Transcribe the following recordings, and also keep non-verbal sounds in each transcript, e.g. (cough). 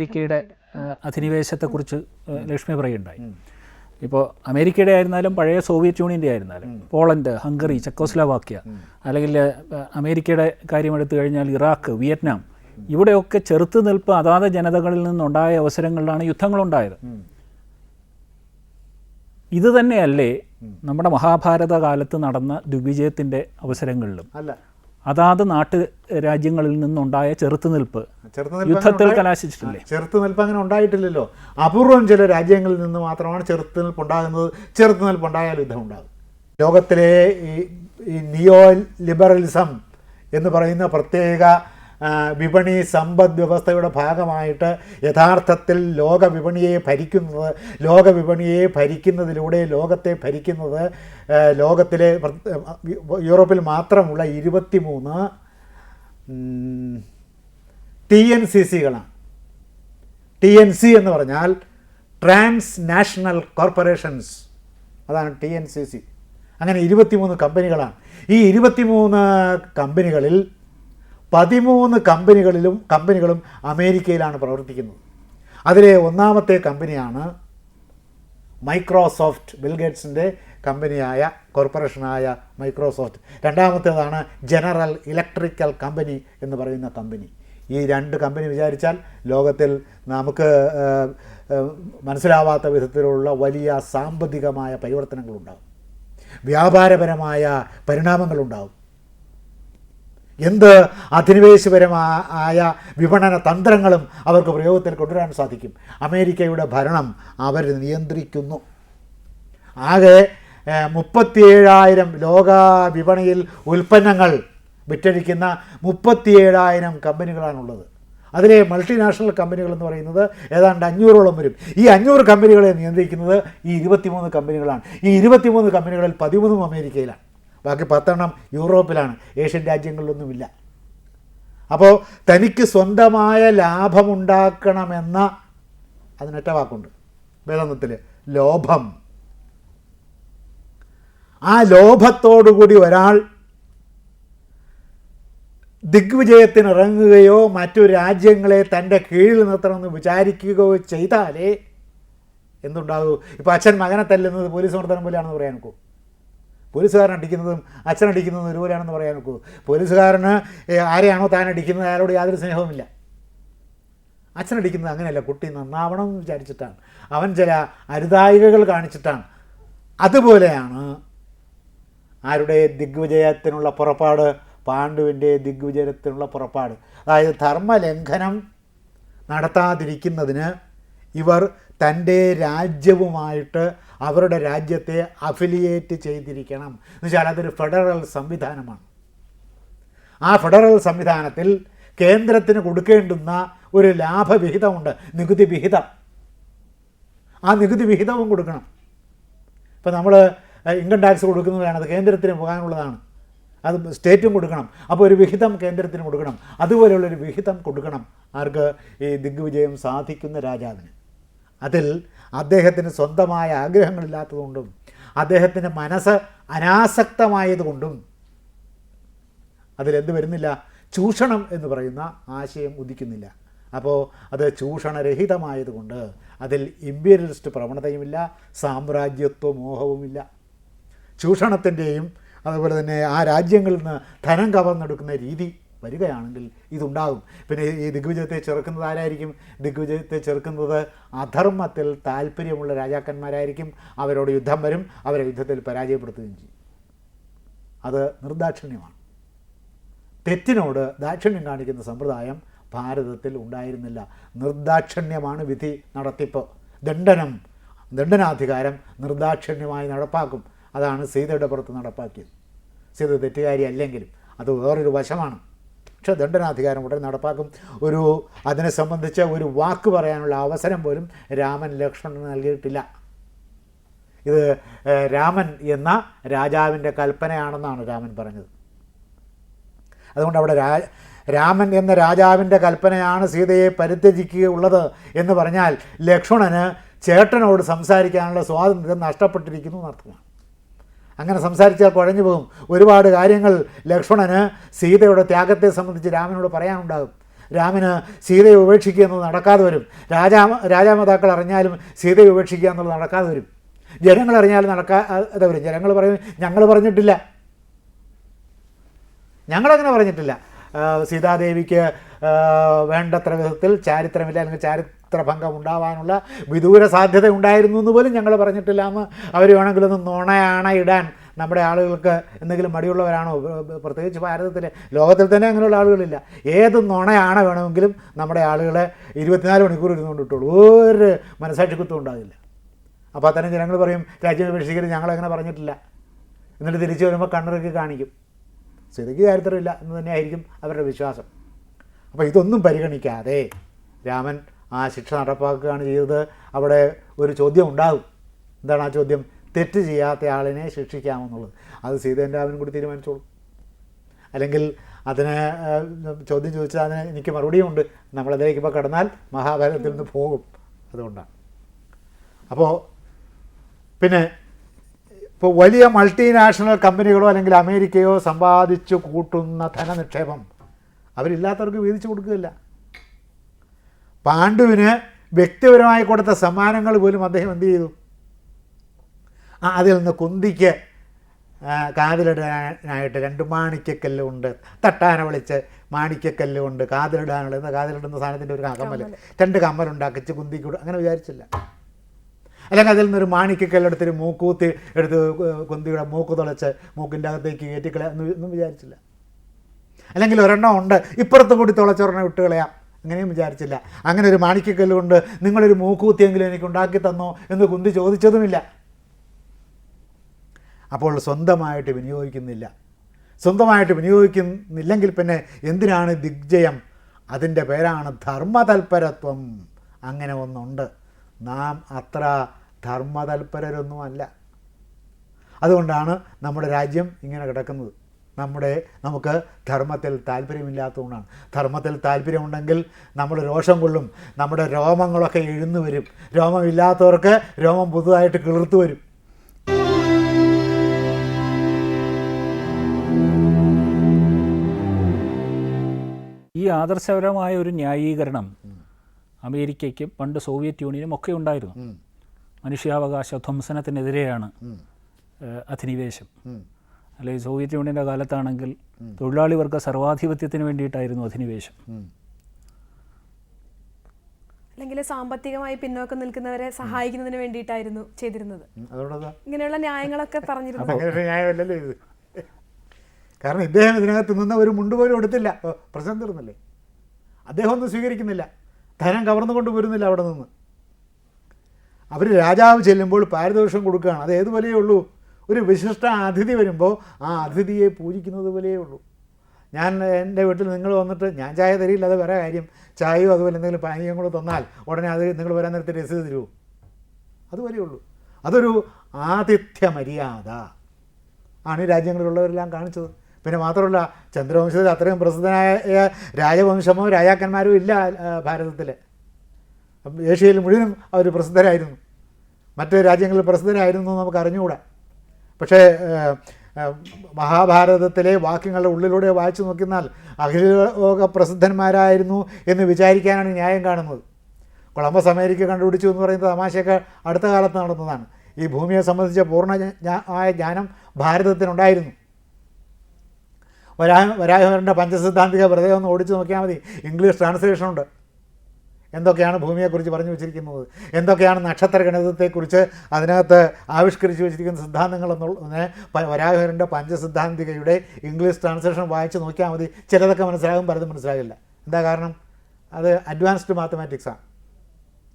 അമേരിക്കയുടെ അധിനിവേശത്തെക്കുറിച്ച് ലക്ഷ്മി പറയുണ്ടായി ഇപ്പോൾ അമേരിക്കയുടെ ആയിരുന്നാലും പഴയ സോവിയറ്റ് യൂണിയന്റെ ആയിരുന്നാലും പോളണ്ട് ഹംഗറി ചെക്കോസ്ലോവാക്യ അല്ലെങ്കിൽ അമേരിക്കയുടെ കാര്യമെടുത്തു കഴിഞ്ഞാൽ ഇറാഖ് വിയറ്റ്നാം ഇവിടെയൊക്കെ ചെറുത്തുനിൽപ്പ് അതാത് ജനതകളിൽ നിന്നുണ്ടായ അവസരങ്ങളിലാണ് യുദ്ധങ്ങളുണ്ടായത്. ഇത് തന്നെയല്ലേ നമ്മുടെ മഹാഭാരത കാലത്ത് നടന്ന ദിഗ്വിജയത്തിന്റെ അവസരങ്ങളിലും. അല്ല. അതാത് നാട്ട് രാജ്യങ്ങളിൽ നിന്നുണ്ടായ ചെറുത്തുനിൽപ്പ്. യുദ്ധത്തിൽ കലാശിച്ചിട്ടില്ലേ? ചെറുത്തുനിൽപ്പ് അങ്ങനെ ഉണ്ടായിട്ടില്ലല്ലോ. അപൂർവം ചില രാജ്യങ്ങളിൽ നിന്ന് മാത്രമാണ് ചെറുത്തുനിൽപ്പ് ഉണ്ടാകുന്നത്. ചെറുത്തുനിൽപ്പ് ഉണ്ടായാൽ യുദ്ധം ഉണ്ടാകും. ലോകത്തിലെ ഈ നിയോ ലിബറലിസം എന്ന് പറയുന്ന പ്രത്യേക വിപണി സമ്പദ് വ്യവസ്ഥയുടെ ഭാഗമായിട്ട് യഥാർത്ഥത്തിൽ ലോക വിപണിയെ ഭരിക്കുന്നത് ലോക വിപണിയെ ഭരിക്കുന്നതിലൂടെ ലോകത്തെ ഭരിക്കുന്നത് ലോകത്തിലെ യൂറോപ്പിൽ മാത്രമുള്ള ഇരുപത്തിമൂന്ന് ടി എൻ സി സികളാണ്. ടി എൻ സി എന്ന് പറഞ്ഞാൽ ട്രാൻസ് നാഷണൽ കോർപ്പറേഷൻസ്. അതാണ് ടി എൻ സി സി. അങ്ങനെ ഇരുപത്തിമൂന്ന് കമ്പനികളാണ്. ഈ ഇരുപത്തിമൂന്ന് കമ്പനികളിൽ പതിമൂന്ന് കമ്പനികളിലും കമ്പനികളും അമേരിക്കയിലാണ് പ്രവർത്തിക്കുന്നത്. അതിലെ ഒന്നാമത്തെ കമ്പനിയാണ് മൈക്രോസോഫ്റ്റ് ബിൽഗേറ്റ്സിന്റെ കമ്പനിയായ കോർപ്പറേഷനായ മൈക്രോസോഫ്റ്റ്. രണ്ടാമത്തേതാണ് ജനറൽ ഇലക്ട്രിക്കൽ കമ്പനി എന്ന് പറയുന്ന കമ്പനി. ഈ രണ്ട് കമ്പനി വിചാരിച്ചാൽ ലോകത്തിൽ നമുക്ക് മനസ്സിലാവാത്ത വിധത്തിലുള്ള വലിയ സാമ്പത്തികമായ പരിവർത്തനങ്ങളുണ്ടാകും. വ്യാപാരപരമായ പരിണാമങ്ങളുണ്ടാകും. എന്ത് അധിനിവേശപരമായ വിപണന തന്ത്രങ്ങളും അവർക്ക് പ്രയോഗത്തിൽ കൊണ്ടുവരാൻ സാധിക്കും. അമേരിക്കയുടെ ഭരണം അവർ നിയന്ത്രിക്കുന്നു. ആകെ മുപ്പത്തിയേഴായിരം ലോക വിപണിയിൽ ഉൽപ്പന്നങ്ങൾ വിറ്റഴിക്കുന്ന മുപ്പത്തിയേഴായിരം കമ്പനികളാണുള്ളത്. അതിലെ മൾട്ടിനാഷണൽ കമ്പനികൾ എന്ന് പറയുന്നത് ഏതാണ്ട് അഞ്ഞൂറോളം വരും. ഈ അഞ്ഞൂറ് കമ്പനികളെ നിയന്ത്രിക്കുന്നത് ഈ ഇരുപത്തിമൂന്ന് കമ്പനികളാണ്. ഈ ഇരുപത്തിമൂന്ന് കമ്പനികളിൽ പതിമൂന്നും അമേരിക്കയിലാണ്. ബാക്കി പത്തെണ്ണം യൂറോപ്പിലാണ്. ഏഷ്യൻ രാജ്യങ്ങളിലൊന്നുമില്ല. അപ്പോൾ തനിക്ക് സ്വന്തമായ ലാഭമുണ്ടാക്കണമെന്ന അതിനൊറ്റ വാക്കുണ്ട്. വേദനത്തിൽ ലോഭം. ആ ലോഭത്തോടുകൂടി ഒരാൾ ദിഗ്വിജയത്തിന് ഇറങ്ങുകയോ മറ്റു രാജ്യങ്ങളെ തന്റെ കീഴിൽ നിർത്തണമെന്ന് വിചാരിക്കുകയോ ചെയ്താലേ എന്തുണ്ടാകൂ? ഇപ്പോൾ അച്ഛൻ മകനെ തല്ലുന്നത് പോലീസ് മർദ്ദനം പോലെയാണെന്ന് പറയാൻ നോക്കൂ. പോലീസുകാരൻ അടിക്കുന്നതും അച്ഛൻ അടിക്കുന്നതും ഒരുപോലെയാണെന്ന് പറയാൻ നോക്കൂ പോലീസുകാരന് ആരെയാണോ താൻ അടിക്കുന്നത് അയാളോട് യാതൊരു സ്നേഹവുമില്ല. അച്ഛൻ അടിക്കുന്നത് അങ്ങനെയല്ല കുട്ടി നന്നാവണം എന്ന് വിചാരിച്ചിട്ടാണ്. അവൻ ചില അരുതായികകൾ കാണിച്ചിട്ടാണ്. അതുപോലെയാണ് ആരുടെ ദിഗ്വിജയത്തിനുള്ള പുറപ്പാട് പാണ്ഡുവിന്റെ ദിഗ്വിജയത്തിനുള്ള പുറപ്പാട്. അതായത് ധർമ്മലംഘനം നടത്താതിരിക്കുന്നതിന് ഇവർ തന്റെ രാജ്യവുമായിട്ട് അവരുടെ രാജ്യത്തെ അഫിലിയേറ്റ് ചെയ്തിരിക്കണം. എന്ന് വെച്ചാൽ അതൊരു ഫെഡറൽ സംവിധാനമാണ്. ആ ഫെഡറൽ സംവിധാനത്തിൽ കേന്ദ്രത്തിന് കൊടുക്കേണ്ടുന്ന ഒരു ലാഭവിഹിതമുണ്ട്. നികുതി വിഹിതം. ആ നികുതി വിഹിതവും കൊടുക്കണം. ഇപ്പം നമ്മൾ ഇൻകം ടാക്സ് കൊടുക്കുന്നതാണ് അത് കേന്ദ്രത്തിന് പോകാനുള്ളതാണ്. അത് സ്റ്റേറ്റും കൊടുക്കണം. അപ്പോൾ ഒരു വിഹിതം കേന്ദ്രത്തിന് കൊടുക്കണം. അതുപോലെയുള്ളൊരു വിഹിതം കൊടുക്കണം. ആർക്ക്? ഈ ദിഗ്വിജയം സാധിക്കുന്ന രാജാവിന്. അതിൽ അദ്ദേഹത്തിന് സ്വന്തമായ ആഗ്രഹങ്ങളില്ലാത്തതുകൊണ്ടും അദ്ദേഹത്തിന്റെ മനസ്സ് അനാസക്തമായതുകൊണ്ടും അതിലെന്ത് വരുന്നില്ല? ചൂഷണം എന്ന് പറയുന്ന ആശയം ഉദിക്കുന്നില്ല. അപ്പോൾ അത് ചൂഷണരഹിതമായതുകൊണ്ട് അതിൽ ഇമ്പീരിയലിസ്റ്റ് പ്രവണതയുമില്ല സാമ്രാജ്യത്വ മോഹവുമില്ല. ചൂഷണത്തിന്റെയും അതുപോലെ തന്നെ ആ രാജ്യങ്ങളിൽ നിന്ന് ധനം കവർന്നെടുക്കുന്ന രീതി വരികയാണെങ്കിൽ ഇതുണ്ടാകും. പിന്നെ ഈ ദിഗ്വിജയത്തെ ചെറുക്കുന്നത് ആരായിരിക്കും? ദിഗ്വിജയത്തെ ചെറുക്കുന്നത് അധർമ്മത്തിൽ താല്പര്യമുള്ള രാജാക്കന്മാരായിരിക്കും. അവരോട് യുദ്ധം വരും. അവരെ യുദ്ധത്തിൽ പരാജയപ്പെടുത്തുകയും ചെയ്യും. അത് നിർദാക്ഷിണ്യമാണ്. തെറ്റിനോട് ദാക്ഷിണ്യം കാണിക്കുന്ന സമ്പ്രദായം ഭാരതത്തിൽ ഉണ്ടായിരുന്നില്ല. നിർദാക്ഷിണ്യമാണ് വിധി നടത്തിപ്പ്. ദണ്ഡനം ദണ്ഡനാധികാരം നിർദാക്ഷിണ്യമായി നടപ്പാക്കും. അതാണ് സീതയുടെ പുറത്ത് നടപ്പാക്കിയത്. സീത തെറ്റുകാരി അല്ലെങ്കിലും അത് വേറൊരു വശമാണ്. പക്ഷേ ദണ്ഡനാധികാരം ഉടനെ നടപ്പാക്കും. ഒരു അതിനെ സംബന്ധിച്ച ഒരു വാക്ക് പറയാനുള്ള അവസരം പോലും രാമൻ ലക്ഷ്മണന് നൽകിയിട്ടില്ല. ഇത് രാമൻ എന്ന രാജാവിന്റെ കൽപ്പനയാണെന്നാണ് രാമൻ പറഞ്ഞത്. അതുകൊണ്ട് അവിടെ രാമൻ എന്ന രാജാവിന്റെ കൽപ്പനയാണ് സീതയെ പരിത്യജിക്കുകയുള്ളത് എന്ന് പറഞ്ഞാൽ ലക്ഷ്മണന് ചേട്ടനോട് സംസാരിക്കാനുള്ള സ്വാതന്ത്ര്യം നഷ്ടപ്പെട്ടിരിക്കുന്നു എന്നർത്ഥമാണ്. അങ്ങനെ സംസാരിച്ചാൽ കുഴഞ്ഞു പോകും. ഒരുപാട് കാര്യങ്ങൾ ലക്ഷ്മണന് സീതയുടെ ത്യാഗത്തെ സംബന്ധിച്ച് രാമനോട് പറയാനുണ്ടാകും. രാമന് സീതയെ ഉപേക്ഷിക്കുക എന്നത് നടക്കാതെ വരും. രാജാ രാജാമാതാക്കൾ അറിഞ്ഞാലും സീതയെ ഉപേക്ഷിക്കുക എന്നുള്ളത് നടക്കാതെ വരും. ജനങ്ങൾ അറിഞ്ഞാലും നടക്കാതെ വരും. ജനങ്ങൾ പറയും ഞങ്ങൾ പറഞ്ഞിട്ടില്ല. ഞങ്ങളങ്ങനെ പറഞ്ഞിട്ടില്ല. സീതാദേവിക്ക് വേണ്ടത്ര വിധത്തിൽ ചാരിത്രമില്ല അല്ലെങ്കിൽ ചാരിത്രഭംഗം ഉണ്ടാവാനുള്ള വിദൂര സാധ്യത ഉണ്ടായിരുന്നു എന്ന് പോലും ഞങ്ങൾ പറഞ്ഞിട്ടില്ല. എന്ന് അവർ വേണമെങ്കിലൊന്ന് നുണയാണ ഇടാൻ. നമ്മുടെ ആളുകൾക്ക് എന്തെങ്കിലും മടിയുള്ളവരാണോ? പ്ര- പ്ര- പ്രത്യേകിച്ച് ഭാരതത്തിൽ ലോകത്തിൽ തന്നെ അങ്ങനെയുള്ള ആളുകളില്ല. ഏത് നുണയാണ് വേണമെങ്കിലും നമ്മുടെ ആളുകളെ ഇരുപത്തിനാല് മണിക്കൂർ ഇരുന്നുകൊണ്ട് ഇട്ടുള്ളൂ ഒരു മനസാക്ഷിക്കുത്തും ഉണ്ടാകില്ല. അപ്പോൾ അത്തരം ജനങ്ങൾ പറയും രാജ്യം വിമർശിക്കരുത് ഞങ്ങളങ്ങനെ പറഞ്ഞിട്ടില്ല. എന്നിട്ട് തിരിച്ചു വരുമ്പോൾ കണ്ണിറക്കി കാണിക്കും. സ്ഥിതിക്ക് ചരിത്രമില്ല എന്ന് തന്നെയായിരിക്കും അവരുടെ വിശ്വാസം. അപ്പോൾ ഇതൊന്നും പരിഗണിക്കാതെ രാമൻ ആ ശിക്ഷ നടപ്പാക്കുകയാണ് ചെയ്തത്. അവിടെ ഒരു ചോദ്യം ഉണ്ടാകും. എന്താണ് ആ ചോദ്യം? തെറ്റ് ചെയ്യാത്ത ആളിനെ ശിക്ഷിക്കാമെന്നുള്ളത്. അത് സീതേന്റെ രാമനും കൂടി തീരുമാനിച്ചോളൂ. അല്ലെങ്കിൽ അതിന് ചോദ്യം ചോദിച്ചാൽ അതിന് എനിക്ക് മറുപടിയുണ്ട് നമ്മളതിലേക്ക് ഇപ്പോൾ കടന്നാൽ മഹാഭാരതത്തിൽ നിന്ന് പോകും. അതുകൊണ്ടാണ്. അപ്പോൾ പിന്നെ ഇപ്പോൾ വലിയ മൾട്ടിനാഷണൽ കമ്പനികളോ അല്ലെങ്കിൽ അമേരിക്കയോ സമ്പാദിച്ചു കൂട്ടുന്ന ധനനിക്ഷേപം അവരില്ലാത്തവർക്ക് വീതിച്ചു കൊടുക്കുകയില്ല. പാണ്ഡുവിന് വ്യക്തിപരമായി കൊടുത്ത സമ്മാനങ്ങൾ പോലും അദ്ദേഹം എന്ത് ചെയ്തു? ആ അതിൽ നിന്ന് കുന്തിക്ക് കാതിലിടാനായിട്ട് രണ്ട് മാണിക്കക്കല്ലുണ്ട് തട്ടാന വിളിച്ച് മാണിക്കക്കല്ലുണ്ട് കാതിലിടാനുള്ള എന്താ കാതിലിടുന്ന സാധനത്തിന്റെ ഒരു കമ്മൽ രണ്ട് കമ്മലുണ്ടാക്കിച്ച് കുന്തിക്ക് അങ്ങനെ വിചാരിച്ചില്ല. അല്ലെങ്കിൽ അതിൽ നിന്നൊരു മാണിക്കക്കല്ലെടുത്തൊരു മൂക്കൂത്തി എടുത്ത് കുന്തിയുടെ മൂക്ക് തുളച്ച് മൂക്കിന്റെ അകത്തേക്ക് കയറ്റിക്കളയാ ഒന്നും വിചാരിച്ചില്ല. അല്ലെങ്കിൽ ഒരെണ്ണം ഉണ്ട്. ഇപ്പുറത്തും കൂടി തുളച്ചൊരെണ്ണം ഇട്ട് കളയാം അങ്ങനെയും വിചാരിച്ചില്ല. അങ്ങനെ ഒരു മാണിക്കക്കല്ല് കൊണ്ട് നിങ്ങളൊരു മൂക്കൂത്തിയെങ്കിലും എനിക്ക് ഉണ്ടാക്കി തന്നോ എന്ന് കുന്തി ചോദിച്ചതുമില്ല. അപ്പോൾ സ്വന്തമായിട്ട് വിനിയോഗിക്കുന്നില്ല. സ്വന്തമായിട്ട് വിനിയോഗിക്കുന്നില്ലെങ്കിൽ പിന്നെ എന്തിനാണ് ദിഗ്ജയം? അതിന്റെ പേരാണ് ധർമ്മതൽപരത്വം. അങ്ങനെ ഒന്നുണ്ട്. നാം അത്ര ധർമ്മതൽപരരൊന്നുമല്ല. അതുകൊണ്ടാണ് നമ്മുടെ രാജ്യം ഇങ്ങനെ കിടക്കുന്നത്. നമ്മുടെ നമുക്ക് ധർമ്മത്തിൽ താല്പര്യമില്ലാത്തതുകൊണ്ടാണ്. ധർമ്മത്തിൽ താല്പര്യമുണ്ടെങ്കിൽ നമ്മൾ രോഷം കൊള്ളും. നമ്മുടെ രോമങ്ങളൊക്കെ എഴുന്നു വരും. രോമമില്ലാത്തവർക്ക് രോമം പുതുതായിട്ട് കിളിർത്തു വരും. ഈ ആദർശപരമായ ഒരു ന്യായീകരണം അമേരിക്കയ്ക്കും പണ്ട് സോവിയറ്റ് യൂണിയനും ഒക്കെ ഉണ്ടായിരുന്നു. മനുഷ്യാവകാശ ധ്വംസനത്തിനെതിരെയാണ് അധിനിവേശം. അല്ലെങ്കിൽ സോവിയറ്റ് യൂണിയന്റെ കാലത്താണെങ്കിൽ തൊഴിലാളി വർഗ സർവാധിപത്യത്തിന് വേണ്ടിയിട്ടായിരുന്നു അധിനിവേശം. അല്ലെങ്കിൽ സാമ്പത്തികമായി പിന്നോക്കം നിൽക്കുന്നവരെ സഹായിക്കുന്നതിന് വേണ്ടിയിട്ടായിരുന്നു ചെയ്തിരുന്നത്. ഇങ്ങനെയുള്ള ന്യായങ്ങളൊക്കെ (laughs) പറഞ്ഞിരുന്നു. കാരണം ഇദ്ദേഹം ഇതിനകത്ത് നിന്ന് ഒരു മുണ്ട് പോലും എടുത്തില്ല. പ്രശ്നം തീർന്നില്ലേ? അദ്ദേഹം ഒന്നും സ്വീകരിക്കുന്നില്ല. ധനം കവർന്നു കൊണ്ടുപോരുന്നില്ല അവിടെ നിന്ന്. അവർ രാജാവ് ചെല്ലുമ്പോൾ പാരിതോഷം കൊടുക്കുകയാണ്. അത് ഏതുപോലെയേ ഉള്ളൂ? ഒരു വിശിഷ്ട അതിഥി വരുമ്പോൾ ആ അതിഥിയെ പൂജിക്കുന്നത് പോലെയേ ഉള്ളൂ. ഞാൻ എന്റെ വീട്ടിൽ നിങ്ങൾ വന്നിട്ട് ഞാൻ ചായ തരില്ല അത് വേറെ കാര്യം. ചായയോ അതുപോലെ എന്തെങ്കിലും പാനീയങ്ങളോ തന്നാൽ ഉടനെ അത് നിങ്ങൾ വരാൻ നേരത്തെ രസീത് തരുമോ അതുവരെ ഉള്ളൂ. അതൊരു ആതിഥ്യ മര്യാദ ആണ് ഈ രാജ്യങ്ങളിലുള്ളവരെല്ലാം കാണിച്ചത്. പിന്നെ മാത്രമല്ല ചന്ദ്രവംശത്തിൽ അത്രയും പ്രസിദ്ധനായ രാജവംശമോ രാജാക്കന്മാരോ ഇല്ല ഭാരതത്തിൽ ഏഷ്യയിൽ മുഴുവനും അവർ പ്രസിദ്ധരായിരുന്നു. മറ്റ് രാജ്യങ്ങളിൽ പ്രസിദ്ധരായിരുന്നു നമുക്ക് അറിഞ്ഞുകൂടാ. പക്ഷേ മഹാഭാരതത്തിലെ വാക്യങ്ങളുടെ ഉള്ളിലൂടെ വായിച്ചു നോക്കിയാൽ അഖിലോക പ്രസിദ്ധന്മാരായിരുന്നു എന്ന് വിചാരിക്കാനാണ് ന്യായം കാണുന്നത്. കൊളംബസ് അമേരിക്ക കണ്ടുപിടിച്ചു എന്ന് പറയുന്നത് തമാശയൊക്കെ അടുത്ത കാലത്ത് നടന്നതാണ്. ഈ ഭൂമിയെ സംബന്ധിച്ച പൂർണ ആയ ജ്ഞാനം ഭാരതത്തിനുണ്ടായിരുന്നു. വരാ വരാഹവരന്റെ പഞ്ചസിദ്ധാന്തിക വെറുതെ ഒന്ന് ഓടിച്ചു നോക്കിയാൽ മതി. ഇംഗ്ലീഷ് ട്രാൻസ്ലേഷൻ ഉണ്ട് എന്തൊക്കെയാണ് ഭൂമിയെക്കുറിച്ച് പറഞ്ഞു വെച്ചിരിക്കുന്നത്? എന്തൊക്കെയാണ് നക്ഷത്ര ഗണിതത്തെക്കുറിച്ച് അതിനകത്ത് ആവിഷ്കരിച്ച് വെച്ചിരിക്കുന്ന സിദ്ധാന്തങ്ങൾ എന്നുള്ളതിനെ വരാഹരന്റെ പഞ്ചസിദ്ധാന്തികയുടെ ഇംഗ്ലീഷ് ട്രാൻസ്ലേഷൻ വായിച്ച് നോക്കിയാൽ മതി. ചിലതൊക്കെ മനസ്സിലാകും പലതും മനസ്സിലാകില്ല. എന്താ കാരണം? അത് അഡ്വാൻസ്ഡ് മാത്തമാറ്റിക്സാണ്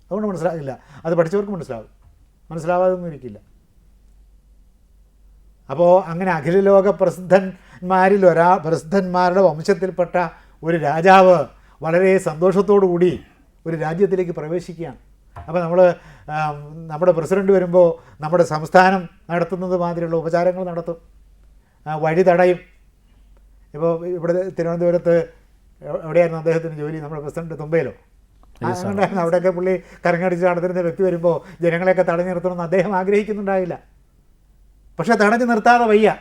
അതുകൊണ്ട് മനസ്സിലാകില്ല. അത് പഠിച്ചവർക്ക് മനസ്സിലാകും. മനസ്സിലാവാതൊന്നും ഇരിക്കില്ല അപ്പോൾ അങ്ങനെ അഖില ലോക പ്രസിദ്ധന്മാരിൽ ഒരാ പ്രസിദ്ധന്മാരുടെ വംശത്തിൽപ്പെട്ട ഒരു രാജാവ് വളരെ സന്തോഷത്തോടു കൂടി ഒരു രാജ്യത്തിലേക്ക് പ്രവേശിക്കുകയാണ്. അപ്പോൾ നമ്മൾ നമ്മുടെ പ്രസിഡന്റ് വരുമ്പോൾ നമ്മുടെ സംസ്ഥാനം നടത്തുന്നത് മാതിരിയുള്ള ഉപചാരങ്ങൾ നടത്തും. വഴി തടയും ഇപ്പോൾ ഇവിടെ തിരുവനന്തപുരത്ത് എവ്- എവിടെയായിരുന്നു അദ്ദേഹത്തിന് ജോലി? നമ്മുടെ പ്രസിഡന്റ് തുമ്പയിലോ? അങ്ങനെയായിരുന്നു അവിടെയൊക്കെ പുള്ളി കരങ്ങടിച്ച് നടത്തുന്ന വ്യക്തി വരുമ്പോൾ ജനങ്ങളെയൊക്കെ തടഞ്ഞു നിർത്തണമെന്ന് അദ്ദേഹം ആഗ്രഹിക്കുന്നുണ്ടാവില്ല പക്ഷേ തടഞ്ഞു നിർത്താതെ വയ്യ.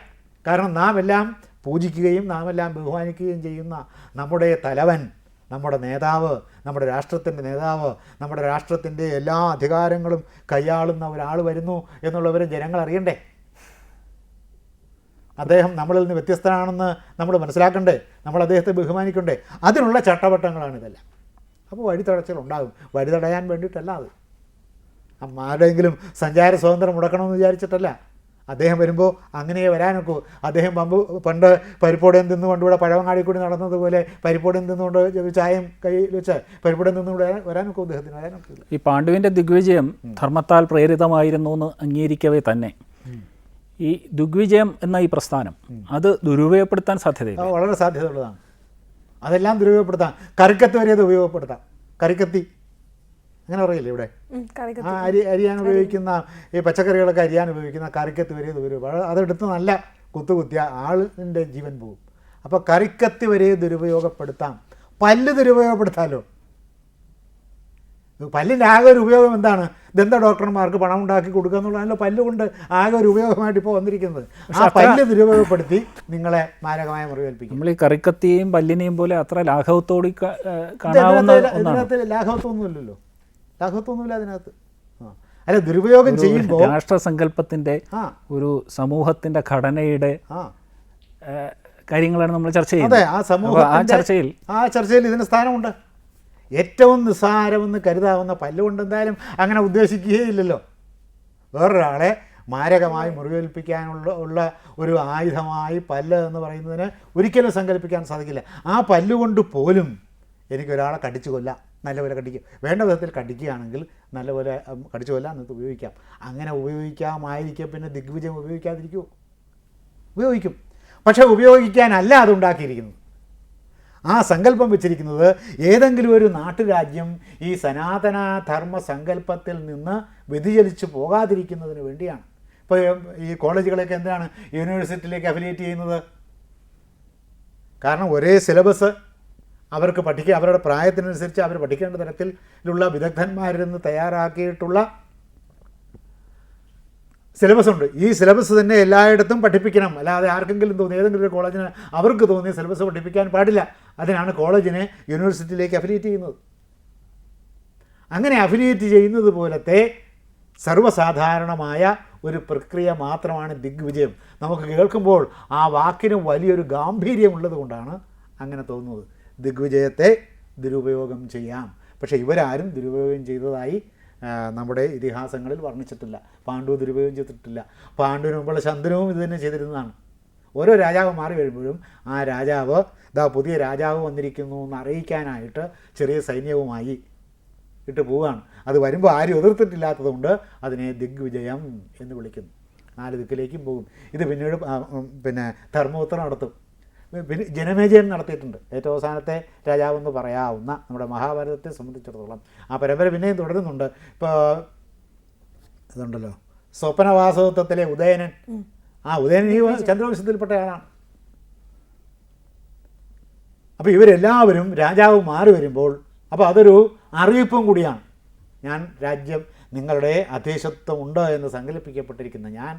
കാരണം നാം എല്ലാം പൂജിക്കുകയും നാം എല്ലാം ബഹുമാനിക്കുകയും ചെയ്യുന്ന നമ്മുടെ തലവൻ നമ്മുടെ നേതാവ് നമ്മുടെ രാഷ്ട്രത്തിന്റെ നേതാവ് നമ്മുടെ രാഷ്ട്രത്തിന്റെ എല്ലാ അധികാരങ്ങളും കൈയാളുന്ന ഒരാൾ വരുന്നു എന്നുള്ളവരും ജനങ്ങൾ അറിയണ്ടേ? അദ്ദേഹം നമ്മളിൽ നിന്ന് വ്യത്യസ്തനാണെന്ന് നമ്മൾ മനസ്സിലാക്കണ്ടേ? നമ്മൾ അദ്ദേഹത്തെ ബഹുമാനിക്കണ്ടേ? അതിനുള്ള ചട്ടവട്ടങ്ങളാണ് ഇതെല്ലാം. അപ്പോൾ വഴിതടച്ചൽ ഉണ്ടാകും. വഴി തടയാൻ വേണ്ടിയിട്ടല്ല അത്. ആരുടെയെങ്കിലും സഞ്ചാര സ്വാതന്ത്ര്യം മുടക്കണമെന്ന് വിചാരിച്ചിട്ടല്ല. അദ്ദേഹം വരുമ്പോൾ അങ്ങനെ വരാനൊക്കൂ. അദ്ദേഹം പമ്പ് പണ്ട് പരിപ്പോടയും തിന്നുകൊണ്ട് ഇവിടെ പഴവങ്ങാടി കൂടി നടന്നതുപോലെ പരിപ്പോടയും തിന്നുകൊണ്ട് ചായയും കയ്യിൽ വെച്ച് പരിപ്പോടയും തിന്നുകൊണ്ട് വരാനൊക്കെ അദ്ദേഹത്തിന് വരാനൊക്കെ ഈ പാണ്ഡുവിന്റെ ദിഗ്വിജയം ധർമ്മത്താൽ പ്രേരിതമായിരുന്നു എന്ന് അംഗീകരിക്കവേ തന്നെ. ഈ ദുഗ്വിജയം എന്ന ഈ പ്രസ്ഥാനം അത് ദുരുപയോഗപ്പെടുത്താൻ സാധ്യതയില്ല. അത് വളരെ സാധ്യതയുള്ളതാണ്. അതെല്ലാം ദുരുപയോഗപ്പെടുത്താം. കറിക്കത്ത് വരെ അത് ഉപയോഗപ്പെടുത്താം. കറിക്കത്തി. അങ്ങനെ പറയില്ലേ ഇവിടെ? ആ അരി അരിയാൻ ഉപയോഗിക്കുന്ന ഈ പച്ചക്കറികളൊക്കെ അരിയാൻ ഉപയോഗിക്കുന്ന കറിക്കത്ത് വരെ ദുരുപയോഗം വരും. അതെടുത്ത് നല്ല കുത്തുകുത്തിയ ആളിന്റെ ജീവൻ പോകും അപ്പോൾ കറിക്കത്തി വരെ ദുരുപയോഗപ്പെടുത്താം. പല്ല് ദുരുപയോഗപ്പെടുത്താമല്ലോ പല്ലിന്റെ ആകെ ഒരു ഉപയോഗം എന്താണ്? ദന്ത ഡോക്ടർമാർക്ക് പണം ഉണ്ടാക്കി കൊടുക്കുക എന്നുള്ളതല്ലോ പല്ലുകൊണ്ട് ആകെ ഒരു ഉപയോഗമായിട്ട് ഇപ്പോൾ വന്നിരിക്കുന്നത്. ആ പല്ല് ദുരുപയോഗപ്പെടുത്തി നിങ്ങളെ മാരകമായ മുറിവേൽപ്പിക്കും നമ്മൾ ഈ കറിക്കത്തിയെയും പല്ലിനെയും പോലെ അത്ര ലാഘവത്തോടി ലാഘവത്തൊന്നുമില്ലല്ലോ കാണാവുന്ന ഒന്നാണ്. ഇതിനകത്ത് ലാഘവത്വമൊന്നുമില്ലല്ലോ. ലാഘവത്വമൊന്നുമില്ല അതിനകത്ത്. അല്ല ദുരുപയോഗം ചെയ്യുമ്പോൾ രാഷ്ട്രസങ്കല്പത്തിന്റെ ഒരു സമൂഹത്തിന്റെ ഘടനയുടെ കാര്യങ്ങളാണ് നമ്മൾ ചർച്ച അതെ ചെയ്യുന്നത് ആ സമൂഹ ആ ചർച്ചയിൽ ആ ചർച്ചയിൽ ഇതിന് സ്ഥാനമുണ്ട്. ഏറ്റവും നിസ്സാരമെന്ന് കരുതാവുന്ന പല്ലുകൊണ്ട് എന്തായാലും അങ്ങനെ ഉദ്ദേശിക്കുകയില്ലല്ലോ. വേറൊരാളെ മാരകമായി മുറിവേൽപ്പിക്കാനുള്ള ഉള്ള ഒരു ആയുധമായി പല്ല് എന്ന് പറയുന്നതിന് ഒരിക്കലും സങ്കല്പിക്കാൻ സാധിക്കില്ല. ആ പല്ലുകൊണ്ട് പോലും എനിക്കൊരാളെ കടിച്ചു കൊല്ലാം. നല്ലപോലെ കടിക്കും വേണ്ട വിധത്തിൽ കടിക്കുകയാണെങ്കിൽ നല്ലപോലെ കടിച്ചു പോലെ നിങ്ങൾക്ക് ഉപയോഗിക്കാം. അങ്ങനെ ഉപയോഗിക്കാമായിരിക്കും പിന്നെ ദിഗ്വിജയം ഉപയോഗിക്കാതിരിക്കുമോ ഉപയോഗിക്കും. പക്ഷേ ഉപയോഗിക്കാനല്ല അതുണ്ടാക്കിയിരിക്കുന്നത് ആ സങ്കല്പം വെച്ചിരിക്കുന്നത് ഏതെങ്കിലും ഒരു നാട്ടുരാജ്യം ഈ സനാതന ധർമ്മ സങ്കല്പത്തിൽ നിന്ന് വ്യതിചലിച്ചു പോകാതിരിക്കുന്നതിന് വേണ്ടിയാണ്. ഇപ്പോൾ ഈ കോളേജുകളൊക്കെ എന്തിനാണ് യൂണിവേഴ്സിറ്റിയിലേക്ക് അഫിലിയേറ്റ് ചെയ്യുന്നത്. കാരണം ഒരേ സിലബസ് അവർക്ക് പഠിക്കുക അവരുടെ പ്രായത്തിനനുസരിച്ച് അവർ പഠിക്കേണ്ട തരത്തിലുള്ള വിദഗ്ധന്മാരിൽ നിന്ന് തയ്യാറാക്കിയിട്ടുള്ള സിലബസ് ഉണ്ട്. ഈ സിലബസ് തന്നെ എല്ലായിടത്തും പഠിപ്പിക്കണം. അല്ലാതെ ആർക്കെങ്കിലും തോന്നി ഏതെങ്കിലും ഒരു കോളേജിന് അവർക്ക് തോന്നിയ സിലബസ് പഠിപ്പിക്കാൻ പാടില്ല. അതിനാണ് കോളേജിനെ യൂണിവേഴ്സിറ്റിയിലേക്ക് അഫിലിയേറ്റ് ചെയ്യുന്നത്. അങ്ങനെ അഫിലിയേറ്റ് ചെയ്യുന്നത് പോലത്തെ സർവസാധാരണമായ ഒരു പ്രക്രിയ മാത്രമാണ് ദിഗ്വിജയം. നമുക്ക് കേൾക്കുമ്പോൾ ആ വാക്കിന് വലിയൊരു ഗാംഭീര്യമുള്ളത് കൊണ്ടാണ് അങ്ങനെ തോന്നുന്നത്. ദിഗ്വിജയത്തെ ദുരുപയോഗം ചെയ്യാം. പക്ഷേ ഇവരാരും ദുരുപയോഗം ചെയ്തതായി നമ്മുടെ ഇതിഹാസങ്ങളിൽ വർണിച്ചിട്ടില്ല. പാണ്ഡു ദുരുപയോഗം ചെയ്തിട്ടില്ല. പാണ്ഡുവിന് മുമ്പുള്ള ശന്തനുവും ഇത് തന്നെ ചെയ്തിരുന്നതാണ്. ഓരോ രാജാവ് മാറി വരുമ്പോഴും ആ രാജാവ് ഇതാ പുതിയ രാജാവ് വന്നിരിക്കുന്നു എന്ന് അറിയിക്കാനായിട്ട് ചെറിയ സൈന്യവുമായി ഇട്ട് പോവുകയാണ്. അത് വരുമ്പോൾ ആരും എതിർത്തിട്ടില്ലാത്തതുകൊണ്ട് അതിനെ ദിഗ്വിജയം എന്ന് വിളിക്കുന്നു. നാല് ദിക്കിലേക്കും പോകും. ഇത് പിന്നീട് പിന്നെ ധർമ്മപുത്രം നടത്തും. പിന്നെ ജനമേജയൻ നടത്തിയിട്ടുണ്ട്. ഏറ്റവും അവസാനത്തെ രാജാവെന്ന് പറയാവുന്ന നമ്മുടെ മഹാഭാരതത്തെ സംബന്ധിച്ചിടത്തോളം ആ പരമ്പര പിന്നെയും തുടരുന്നുണ്ട്. ഇപ്പോൾ ഇതുണ്ടല്ലോ. സ്വപ്നവാസവത്വത്തിലെ ഉദയനൻ. ആ ഉദയനൻ ഈ ചന്ദ്രവംശത്തിൽപ്പെട്ടയാളാണ് അപ്പോൾ ഇവരെല്ലാവരും രാജാവ് മാറി വരുമ്പോൾ അപ്പോൾ അതൊരു അറിയിപ്പും കൂടിയാണ്. ഞാൻ രാജ്യം നിങ്ങളുടെ അധീശത്വം ഉണ്ട് എന്ന് സങ്കല്പിക്കപ്പെട്ടിരിക്കുന്ന ഞാൻ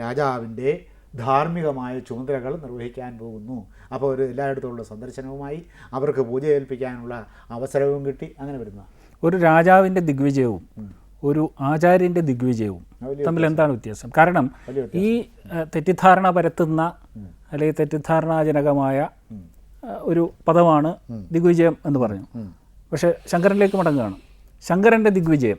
രാജാവിന്റെ ധാർമ്മികമായ ചുമതലകൾ നിർവഹിക്കാൻ പോകുന്നു. അപ്പോൾ ഒരു എല്ലായിടത്തുമുള്ള സന്ദർശനവുമായി അവർക്ക് പൂജ ഏൽപ്പിക്കാനുള്ള അവസരവും കിട്ടി. അങ്ങനെ വരുന്ന ഒരു രാജാവിന്റെ ദിഗ്വിജയവും ഒരു ആചാര്യന്റെ ദിഗ്വിജയവും തമ്മിൽ എന്താണ് വ്യത്യാസം? കാരണം ഈ തെറ്റിദ്ധാരണ പരത്തുന്ന അല്ലെങ്കിൽ തെറ്റിദ്ധാരണാജനകമായ ഒരു പദമാണ് ദിഗ്വിജയം എന്ന് പറഞ്ഞു. പക്ഷേ ശങ്കരനിലേക്ക് മടങ്ങുകയാണ്. ശങ്കരന്റെ ദിഗ്വിജയം.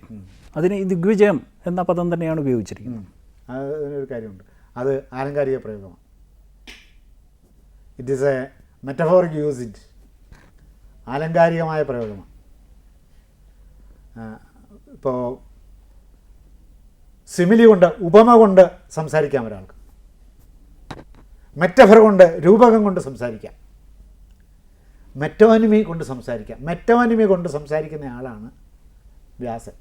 അതിന് ഈ ദിഗ്വിജയം എന്ന പദം തന്നെയാണ് ഉപയോഗിച്ചിരിക്കുന്നത്. അത് അതിനൊരു കാര്യമുണ്ട്. അത് ആലങ്കാരിക പ്രയോഗമാണ്. It is a metaphoric use it ആലങ്കാരികമായ പ്രയോഗമാണ്. ഇപ്പോൾ സിമിലി കൊണ്ട് ഉപമ കൊണ്ട് സംസാരിക്കാം ഒരാൾക്ക്. മെറ്റഫർ കൊണ്ട് രൂപകം കൊണ്ട് സംസാരിക്കാം. മെറ്റോനിമി കൊണ്ട് സംസാരിക്കാം. മെറ്റോനിമി കൊണ്ട് സംസാരിക്കുന്ന ആളാണ് വ്യാസൻ.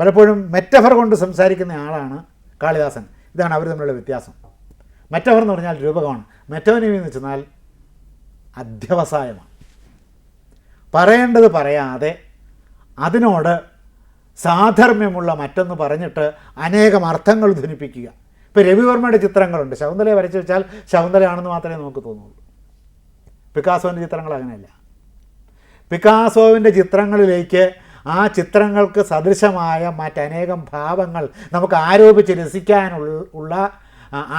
പലപ്പോഴും മെറ്റഫർ കൊണ്ട് സംസാരിക്കുന്ന ആളാണ് കാളിദാസൻ. ഇതാണ് അവർ തമ്മിലുള്ള വ്യത്യാസം. മറ്റവർ എന്ന് പറഞ്ഞാൽ രൂപകമാണ്. മെറ്റോനിമി എന്ന് വെച്ചാൽ അധ്യവസായമാണ്. പറയേണ്ടത് പറയാതെ അതിനോട് സാധർമ്മ്യമുള്ള മറ്റൊന്ന് പറഞ്ഞിട്ട് അനേകം അർത്ഥങ്ങൾ ധ്വനിപ്പിക്കുക. ഇപ്പോൾ രവിവർമ്മയുടെ ചിത്രങ്ങളുണ്ട്. ശകുന്തലയെ വരച്ചു വെച്ചാൽ ശകുന്തലയാണെന്ന് മാത്രമേ നമുക്ക് തോന്നുള്ളൂ. പിക്കാസോന്റെ ചിത്രങ്ങൾ അങ്ങനെയല്ല. പിക്കാസോവിന്റെ ചിത്രങ്ങളിലേക്ക് ആ ചിത്രങ്ങൾക്ക് സദൃശമായ മറ്റനേകം ഭാവങ്ങൾ നമുക്ക് ആരോപിച്ച് രസിക്കാനുള്ള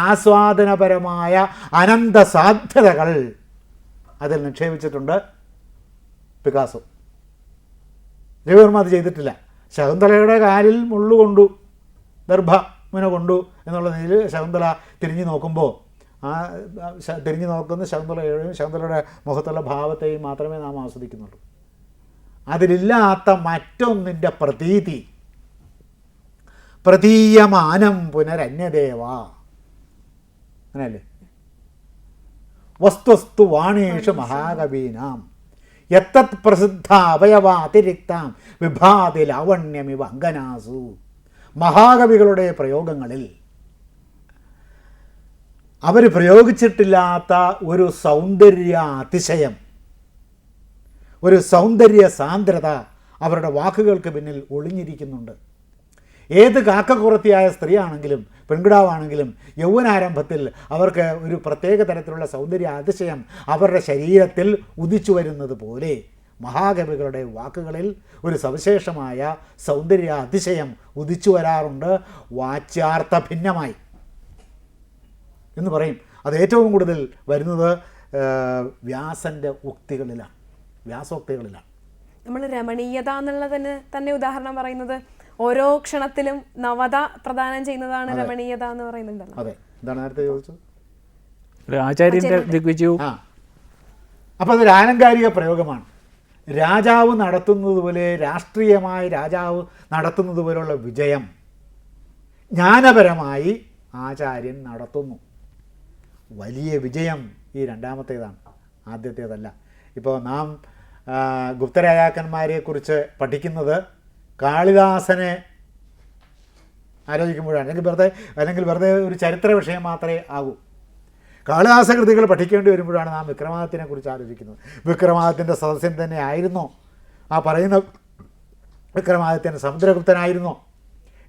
ആസ്വാദനപരമായ അനന്ത സാധ്യതകൾ അതിൽ നിക്ഷേപിച്ചിട്ടുണ്ട് പികാസോ രവിവർമ്മ അത് ചെയ്തിട്ടില്ല. ശകുന്തളയുടെ കാലിൽ മുള്ളുകൊണ്ടു കൊണ്ടു ദർഭമുന കൊണ്ടു എന്നുള്ള നിലയിൽ ശകുന്തള തിരിഞ്ഞു നോക്കുമ്പോൾ ആ തിരിഞ്ഞു നോക്കുന്ന ശകുന്തളയുടെയും ശകുന്തളയുടെ മുഖത്തുള്ള ഭാവത്തെയും മാത്രമേ നാം ആസ്വദിക്കുന്നുള്ളൂ. അതിലില്ലാത്ത മറ്റൊന്നിന്റെ പ്രതീതി. പ്രതീയമാനം പുനരന്യദേവ അങ്ങനെയല്ലേ? വസ്തുസ്തു വാണേഷു മഹാകവീനാം. യത്തത് പ്രസിദ്ധ അവയവാതിരിക്താം. വിഭാതി ലാവണ്യമിവ അങ്കനാസു മഹാകവികളുടെ പ്രയോഗങ്ങളിൽ. അവർ പ്രയോഗിച്ചിട്ടില്ലാത്ത ഒരു സൗന്ദര്യ അതിശയം ഒരു സൗന്ദര്യ സാന്ദ്രത അവരുടെ വാക്കുകൾക്ക് പിന്നിൽ ഒളിഞ്ഞിരിക്കുന്നുണ്ട്. ഏത് കാക്കക്കുറത്തിയായ സ്ത്രീയാണെങ്കിലും പെൺകിടാവാണെങ്കിലും യൗവനാരംഭത്തിൽ അവർക്ക് ഒരു പ്രത്യേക തരത്തിലുള്ള സൗന്ദര്യ അതിശയം അവരുടെ ശരീരത്തിൽ ഉദിച്ചു വരുന്നത് പോലെ മഹാകവികളുടെ വാക്കുകളിൽ ഒരു സവിശേഷമായ സൗന്ദര്യ അതിശയം ഉദിച്ചു വരാറുണ്ട്. വാച്യാർത്ഥ ഭിന്നമായി എന്ന് പറയും. അത് ഏറ്റവും കൂടുതൽ വരുന്നത് വ്യാസന്റെ ഉക്തികളിലാണ്. വ്യാസോക്തികളിലാണ് നമ്മൾ രമണീയത എന്നുള്ളതിന് തന്നെ ഉദാഹരണം പറയുന്നത് ഓരോ ക്ഷണത്തിലും നവത പ്രദാനം ചെയ്യുന്നതാണ് രമണീയത എന്ന് പറയുന്നുണ്ടല്ലോ. അതെ. എന്താണ് നേരത്തെ ചോദിച്ചത്? ആചാര്യന്റെ ആചാര്യന്റെ ദിഗ്വിജയവും ആ. അപ്പോൾ അതൊരു ആലങ്കാരിക പ്രയോഗമാണ്. രാജാവ് നടത്തുന്നത് പോലെ രാഷ്ട്രീയമായി രാജാവ് നടത്തുന്നത് പോലുള്ള വിജയം ജ്ഞാനപരമായി ആചാര്യൻ നടത്തുന്നു. വലിയ വിജയം ഈ രണ്ടാമത്തേതാണ്. ആദ്യത്തേതല്ല. ഇപ്പോൾ നാം ഗുപ്തരാജാക്കന്മാരെക്കുറിച്ച് പഠിക്കുന്നത് കാളിദാസനെ ആലോചിക്കുമ്പോഴാണ്. അല്ലെങ്കിൽ വെറുതെ അല്ലെങ്കിൽ വെറുതെ ഒരു ചരിത്ര വിഷയം മാത്രമേ ആകൂ. കാളിദാസ കൃതികൾ പഠിക്കേണ്ടി വരുമ്പോഴാണ് നാം വിക്രമാദിത്യനെ കുറിച്ച് ആലോചിക്കുന്നത്. വിക്രമാദിത്യന്റെ സദസ്യൻ തന്നെ ആയിരുന്നോ. ആ പറയുന്ന വിക്രമാദിത്യൻ സമുദ്രഗുപ്തനായിരുന്നോ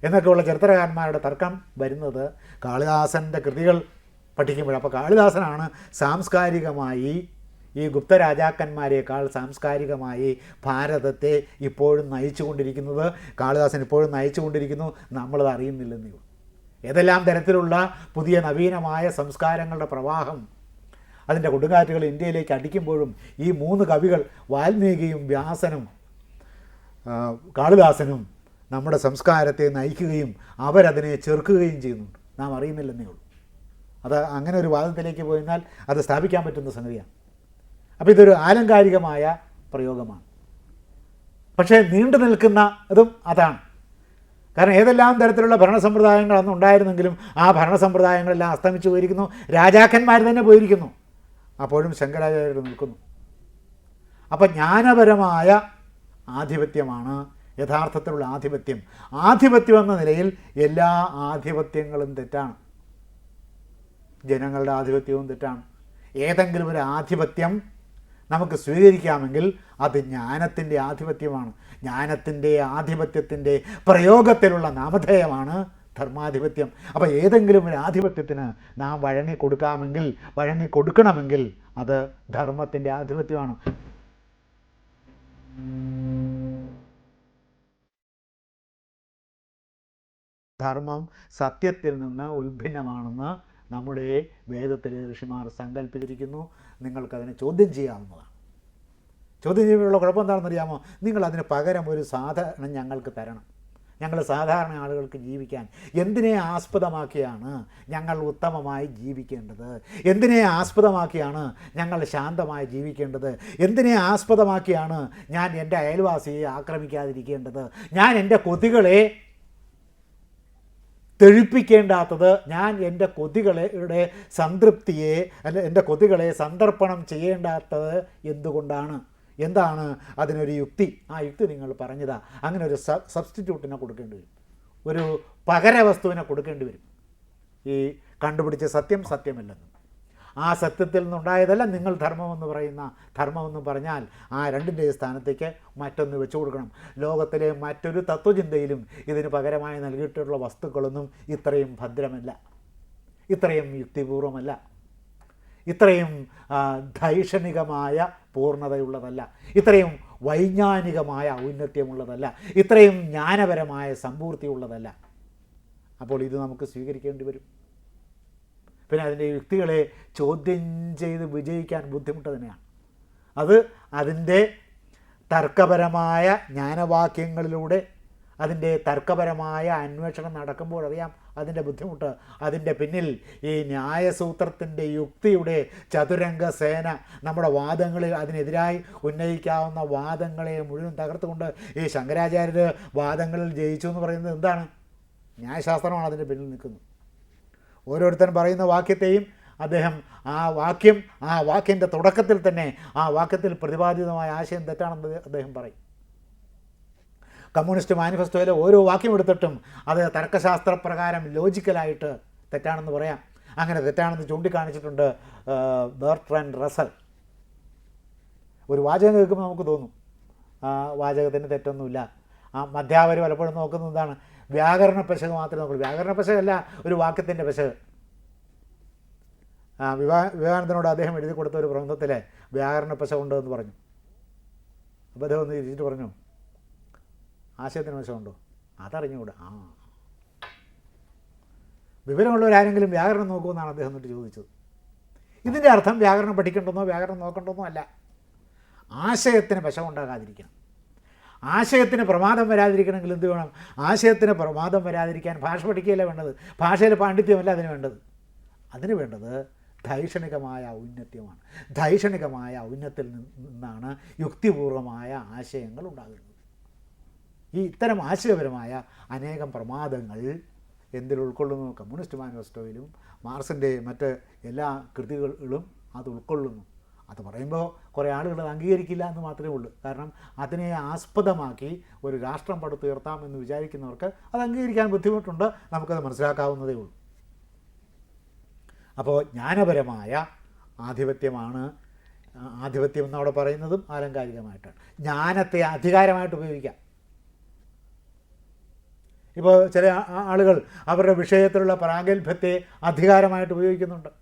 എന്നൊക്കെയുള്ള ചരിത്രകാരന്മാരുടെ തർക്കം വരുന്നത് കാളിദാസന്റെ കൃതികൾ പഠിക്കുമ്പോഴാണ്. അപ്പോൾ കാളിദാസനാണ് സാംസ്കാരികമായി ഈ ഗുപ്ത രാജാക്കന്മാരെക്കാൾ സാംസ്കാരികമായി ഭാരതത്തെ ഇപ്പോഴും നയിച്ചുകൊണ്ടിരിക്കുന്നത് കാളിദാസൻ ഇപ്പോഴും നയിച്ചുകൊണ്ടിരിക്കുന്നു നമ്മളത് അറിയുന്നില്ലെന്നേ ഏതെല്ലാം തരത്തിലുള്ള പുതിയ നവീനമായ സംസ്കാരങ്ങളുടെ പ്രവാഹം അതിന്റെ കൊടുങ്കാറ്റുകൾ ഇന്ത്യയിലേക്ക് അടിക്കുമ്പോഴും ഈ മൂന്ന് കവികൾ വാൽമീകിയും വ്യാസനും കാളിദാസനും നമ്മുടെ സംസ്കാരത്തെ നയിക്കുകയും അവരതിനെ ചെറുക്കുകയും ചെയ്യുന്നുണ്ട്. നാം അറിയുന്നില്ലെന്നേ ഉള്ളൂ. അത് അങ്ങനെ ഒരു വാദത്തിലേക്ക് പോയിരുന്നാൽ അത് സ്ഥാപിക്കാൻ പറ്റുന്ന സംഗതിയാണ്. അപ്പോൾ ഇതൊരു ആലങ്കാരികമായ പ്രയോഗമാണ്. പക്ഷേ നീണ്ടു നിൽക്കുന്ന ഇതും അതാണ്. കാരണം ഏതെല്ലാം തരത്തിലുള്ള ഭരണ സമ്പ്രദായങ്ങൾ അന്ന് ഉണ്ടായിരുന്നെങ്കിലും ആ ഭരണ സമ്പ്രദായങ്ങളെല്ലാം അസ്തമിച്ചു പോയിരിക്കുന്നു. രാജാക്കന്മാർ തന്നെ പോയിരിക്കുന്നു. അപ്പോഴും ശങ്കരാചാര്യർ നിൽക്കുന്നു. അപ്പം ജ്ഞാനപരമായ ആധിപത്യമാണ് യഥാർത്ഥത്തിലുള്ള ആധിപത്യം. ആധിപത്യം എന്ന നിലയിൽ എല്ലാ ആധിപത്യങ്ങളും തെറ്റാണ്. ജനങ്ങളുടെ ആധിപത്യവും തെറ്റാണ്. ഏതെങ്കിലും ഒരു ആധിപത്യം നമുക്ക് സ്വീകരിക്കാമെങ്കിൽ അത് ജ്ഞാനത്തിന്റെ ആധിപത്യമാണ്. ജ്ഞാനത്തിന്റെ ആധിപത്യത്തിന്റെ പ്രയോഗത്തിലുള്ള നാമധേയമാണ് ധർമാധിപത്യം. അപ്പോൾ ഏതെങ്കിലും ഒരു ആധിപത്യത്തിന് നാം വഴങ്ങി കൊടുക്കാമെങ്കിൽ വഴങ്ങി കൊടുക്കണമെങ്കിൽ അത് ധർമ്മത്തിന്റെ ആധിപത്യമാണ്. ധർമ്മം സത്യത്തിൽ നിന്ന് ഉത്ഭിന്നമാണെന്ന് നമ്മുടെ വേദത്തിലെ ഋഷിമാർ സങ്കല്പിച്ചിരിക്കുന്നു നിങ്ങൾക്കതിനെ ചോദ്യം ചെയ്യാവുന്നതാണ്. ചോദ്യം ചെയ്യുമ്പോഴുള്ള കുഴപ്പം എന്താണെന്നറിയാമോ നിങ്ങളതിന് പകരം ഒരു സാധാരണ ഞങ്ങൾക്ക് തരണം. ഞങ്ങൾ സാധാരണ ആളുകൾക്ക് ജീവിക്കാൻ എന്തിനെ ആസ്പദമാക്കിയാണ് ഞങ്ങൾ ഉത്തമമായി ജീവിക്കേണ്ടത്? എന്തിനെ ആസ്പദമാക്കിയാണ് ഞങ്ങൾ ശാന്തമായി ജീവിക്കേണ്ടത്? എന്തിനെ ആസ്പദമാക്കിയാണ് ഞാൻ എന്റെ അയൽവാസിയെ ആക്രമിക്കാതിരിക്കേണ്ടത്? ഞാൻ എന്റെ കൊതികളെ തെഴിപ്പിക്കേണ്ടാത്തത് ഞാൻ എന്റെ കൊതികളുടെ സംതൃപ്തിയെ അല്ല എന്റെ കൊതികളെ സന്ദർപ്പണം ചെയ്യേണ്ടാത്തത് എന്തുകൊണ്ടാണ്? എന്താണ് അതിനൊരു യുക്തി? ആ യുക്തി നിങ്ങൾ പറഞ്ഞതാ. അങ്ങനെ ഒരു സബ്സ്റ്റിറ്റ്യൂട്ടിനെ കൊടുക്കേണ്ടി വരും. ഒരു പകരവസ്തുവിനെ കൊടുക്കേണ്ടി വരും. ഈ കണ്ടുപിടിച്ച സത്യം സത്യമല്ലെന്ന്. ആ സത്യത്തിൽ നിന്നുണ്ടായതല്ല നിങ്ങൾ ധർമ്മമെന്ന് പറയുന്ന ധർമ്മമെന്ന് പറഞ്ഞാൽ ആ രണ്ടിന്റെ സ്ഥാനത്തേക്ക് മറ്റൊന്ന് വെച്ചു കൊടുക്കണം. ലോകത്തിലെ മറ്റൊരു തത്വചിന്തയിലും ഇതിന് പകരമായി നൽകിയിട്ടുള്ള വസ്തുക്കളൊന്നും ഇത്രയും ഭദ്രമല്ല. ഇത്രയും യുക്തിപൂർവമല്ല. ഇത്രയും ധൈഷണികമായ പൂർണതയുള്ളതല്ല. ഇത്രയും വൈജ്ഞാനികമായ ഔന്നത്യമുള്ളതല്ല. ഇത്രയും ജ്ഞാനപരമായ സമ്പൂർത്തിയുള്ളതല്ല. അപ്പോൾ ഇത് നമുക്ക് സ്വീകരിക്കേണ്ടി വരും. പിന്നെ അതിന്റെ യുക്തികളെ ചോദ്യം ചെയ്ത് വിജയിക്കാൻ ബുദ്ധിമുട്ട് തന്നെയാണ്. അത് അതിന്റെ തർക്കപരമായ ജ്ഞാനവാക്യങ്ങളിലൂടെ അതിന്റെ തർക്കപരമായ അന്വേഷണം നടക്കുമ്പോൾ അറിയാം അതിന്റെ ബുദ്ധിമുട്ട്. അതിന്റെ പിന്നിൽ ഈ ന്യായസൂത്രത്തിന്റെ യുക്തിയുടെ ചതുരംഗ സേന നമ്മുടെ വാദങ്ങളിൽ അതിനെതിരായി ഉന്നയിക്കാവുന്ന വാദങ്ങളെ മുഴുവൻ തകർത്തുകൊണ്ട് ഈ ശങ്കരാചാര്യർ വാദങ്ങളിൽ ജയിച്ചു എന്ന് പറയുന്നത് എന്താണ്? ന്യായശാസ്ത്രമാണ് അതിന്റെ പിന്നിൽ നിൽക്കുന്നത്. ഓരോരുത്തരും പറയുന്ന വാക്യത്തെയും അദ്ദേഹം ആ വാക്യം ആ വാക്യന്റെ തുടക്കത്തിൽ തന്നെ ആ വാക്യത്തിൽ പ്രതിപാദിതമായ ആശയം തെറ്റാണെന്ന് അദ്ദേഹം പറയും. കമ്മ്യൂണിസ്റ്റ് മാനിഫെസ്റ്റോയിലെ ഓരോ വാക്യം എടുത്തിട്ടും അത് തർക്കശാസ്ത്രപ്രകാരം ലോജിക്കലായിട്ട് തെറ്റാണെന്ന് പറയാം. അങ്ങനെ തെറ്റാണെന്ന് ചൂണ്ടിക്കാണിച്ചിട്ടുണ്ട് ആ, ബെർട്രൻ റസൽ. ഒരു വാചകം കേൾക്കുമ്പോൾ നമുക്ക് തോന്നും വാചകത്തിന് തെറ്റൊന്നുമില്ല. ആ മധ്യാവർ പലപ്പോഴും നോക്കുന്നത് എന്താണ് വ്യാകരണ പെശക് മാത്രമേ നോക്കുള്ളൂ. വ്യാകരണ പെശകല്ല ഒരു വാക്യത്തിന്റെ പെശക് വിവാ വിവേകാനന്ദനോട് അദ്ദേഹം എഴുതി കൊടുത്ത ഒരു പ്രബന്ധത്തിലെ വ്യാകരണ പെശകുണ്ട് എന്ന് പറഞ്ഞു. അപ്പോൾ അദ്ദേഹം ഒന്ന് തിരിച്ചിട്ട് പറഞ്ഞു. ആശയത്തിന് വശമുണ്ടോ അതറിഞ്ഞുകൂടെ. ആ. വിവരമുള്ളവരാരെങ്കിലും വ്യാകരണം നോക്കുമെന്നാണ് അദ്ദേഹം എന്നിട്ട് ചോദിച്ചത്. ഇതിന്റെ അർത്ഥം വ്യാകരണം പഠിക്കേണ്ടെന്നോ വ്യാകരണം നോക്കണ്ടെന്നോ അല്ല. ആശയത്തിന് വശമുണ്ടാകാതിരിക്കണം ആശയത്തിന് പ്രമാദം വരാതിരിക്കണമെങ്കിൽ എന്ത് വേണം? ആശയത്തിന് പ്രമാദം വരാതിരിക്കാൻ ഭാഷ പഠിക്കുകയല്ല വേണ്ടത്? ഭാഷയിലെ പാണ്ഡിത്യമല്ല അതിന് വേണ്ടത്? അതിന് വേണ്ടത് ധൈഷണികമായ ഔന്നത്യമാണ്. ധൈഷണികമായ ഔന്നത്തിൽ നിന്നാണ് യുക്തിപൂർവമായ ആശയങ്ങൾ ഉണ്ടാകുന്നത്. ഈ ഇത്തരം ആശയപരമായ അനേകം പ്രമാദങ്ങൾ എന്തിൽ ഉൾക്കൊള്ളുന്നു? കമ്മ്യൂണിസ്റ്റ് മാനിഫെസ്റ്റോയിലും മാർസിന്റെ മറ്റ് എല്ലാ കൃതികളും അത് ഉൾക്കൊള്ളുന്നു. അത് പറയുമ്പോൾ കുറേ ആളുകൾ അംഗീകരിക്കില്ല എന്ന് മാത്രമേ ഉള്ളൂ. കാരണം അതിനെ ആസ്പദമാക്കി ഒരു രാഷ്ട്രം പടുത്തുയർത്താം എന്ന് വിചാരിക്കുന്നവർക്ക് അത് അംഗീകരിക്കാൻ ബുദ്ധിമുട്ടുണ്ട്. നമുക്കത് മനസ്സിലാക്കാവുന്നതേ ഉള്ളൂ. അപ്പോൾ ജ്ഞാനപരമായ ആധിപത്യമാണ് ആധിപത്യം എന്നവിടെ പറയുന്നതും ആലങ്കാരികമായിട്ടാണ്. ജ്ഞാനത്തെ അധികാരമായിട്ട് ഉപയോഗിക്കാം. ഇപ്പോൾ ചില ആളുകൾ അവരുടെ വിഷയത്തിലുള്ള പ്രാഗൽഭ്യത്തെ അധികാരമായിട്ട് ഉപയോഗിക്കുന്നുണ്ട്.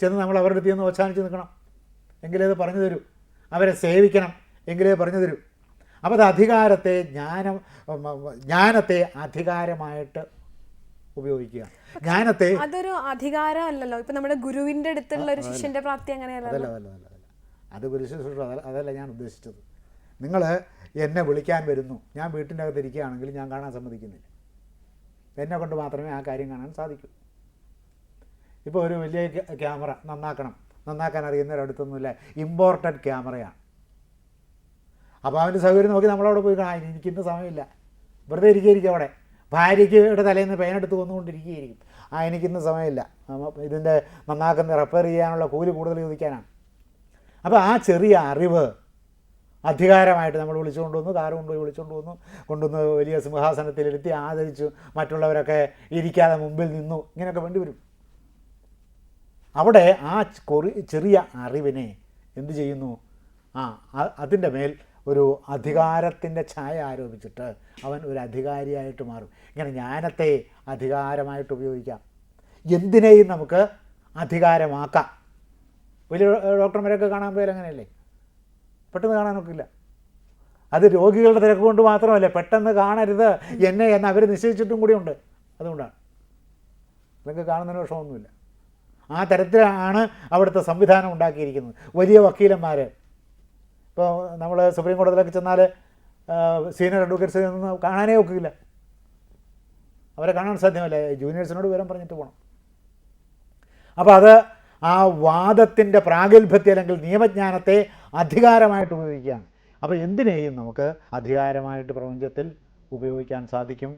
ചെന്ന് നമ്മൾ അവരുടെ അടുത്ത് ചെന്ന് ഓച്ചാനിച്ച് നിൽക്കണം. എങ്കിലേ അത് പറഞ്ഞു തരൂ. അവരെ സേവിക്കണം. എങ്കിലേ പറഞ്ഞു തരൂ. അപ്പോൾ അത് അധികാരത്തെ ജ്ഞാനം ജ്ഞാനത്തെ അധികാരമായിട്ട് ഉപയോഗിക്കുക. ജ്ഞാനത്തെ അതൊരു അധികാരം അല്ലല്ലോ. ഇപ്പം നമ്മുടെ ഗുരുവിന്റെ അടുത്തുള്ള ഒരു ശിഷ്യന്റെ പ്രാപ്തി അങ്ങനെയല്ല അതല്ല അതല്ല അതല്ല അതല്ല. അത് അതല്ല ഞാൻ ഉദ്ദേശിച്ചത്. നിങ്ങൾ എന്നെ വിളിക്കാൻ വരുന്നു. ഞാൻ വീട്ടിന്റെ അകത്ത് ഇരിക്കുകയാണെങ്കിൽ ഞാൻ കാണാൻ സമ്മതിക്കുന്നില്ല. എന്നെ കൊണ്ട് മാത്രമേ ആ കാര്യം കാണാൻ സാധിക്കൂ. ഇപ്പോൾ ഒരു വലിയ ക്യാമറ നന്നാക്കണം. നന്നാക്കാൻ അറിയുന്നവരടുത്തൊന്നുമില്ല ഇമ്പോർട്ടഡ് ക്യാമറയാണ്. അപ്പോൾ അവന്റെ സൗകര്യം നോക്കി നമ്മളവിടെ പോയി കാണാം. എനിക്കിന്ന് സമയമില്ല. വെറുതെ ഇരിക്കുകയായിരിക്കും അവിടെ. ഭാര്യയ്ക്ക് ഇവിടെ തലേന്ന് പേനെടുത്ത് വന്നുകൊണ്ടിരിക്കുകയായിരിക്കും. ആ എനിക്കിന്ന് സമയമില്ല. ഇതിന്റെ നന്നാക്കുന്ന റിപ്പയർ ചെയ്യാനുള്ള കൂലി കൂടുതൽ ചോദിക്കാനാണ്. അപ്പോൾ ആ ചെറിയ അറിവ് അധികാരമായിട്ട് നമ്മൾ വിളിച്ചുകൊണ്ട് വന്നു. കാറ് കൊണ്ടുപോയി വിളിച്ചുകൊണ്ട് വന്നു. കൊണ്ടുവന്ന് വലിയ സിംഹാസനത്തിലിരുത്തി ആദരിച്ചു. മറ്റുള്ളവരൊക്കെ ഇരിക്കാതെ മുമ്പിൽ നിന്നു. ഇങ്ങനെയൊക്കെ വേണ്ടി വരും അവിടെ ആ കൊറി ചെറിയ അറിവിനെ എന്ത് ചെയ്യുന്നു? ആ അതിന്റെ മേൽ ഒരു അധികാരത്തിന്റെ ഛായ ആരോപിച്ചിട്ട് അവൻ ഒരു അധികാരിയായിട്ട് മാറും. ഇങ്ങനെ ജ്ഞാനത്തെ അധികാരമായിട്ട് ഉപയോഗിക്കാം. എന്തിനേയും നമുക്ക് അധികാരമാക്കാം. വലിയ ഡോക്ടർമാരൊക്കെ കാണാൻ പോയാൽ അങ്ങനെയല്ലേ? പെട്ടെന്ന് കാണാനൊക്കില്ല അത് രോഗികളുടെ തിരക്ക് കൊണ്ട് മാത്രമല്ല പെട്ടെന്ന് കാണരുത് എന്നെ എന്ന് അവർ നിശ്ചയിച്ചിട്ടും കൂടിയുണ്ട് അതുകൊണ്ടാണ്. നിങ്ങൾക്ക് കാണുന്നതിന് വിഷമമൊന്നുമില്ല. ആ തരത്തിലാണ് അവിടുത്തെ സംവിധാനം ഉണ്ടാക്കിയിരിക്കുന്നത്. വലിയ വക്കീലന്മാർ ഇപ്പോൾ നമ്മൾ സുപ്രീം കോടതിയിലൊക്കെ ചെന്നാൽ സീനിയർ അഡ്വക്കേറ്റ്സിൽ ഒന്നും കാണാനേ ഒക്കില്ല. അവരെ കാണാൻ സാധ്യമല്ല. ജൂനിയേഴ്സിനോട് വിവരം പറഞ്ഞിട്ട് പോകണം അപ്പോൾ അത് ആ വാദത്തിന്റെ പ്രാഗൽഭ്യത്തെ അല്ലെങ്കിൽ നിയമജ്ഞാനത്തെ അധികാരമായിട്ട് ഉപയോഗിക്കുകയാണ്. അപ്പോൾ എന്തിനേയും നമുക്ക് അധികാരമായിട്ട് പ്രപഞ്ചത്തിൽ ഉപയോഗിക്കാൻ സാധിക്കും.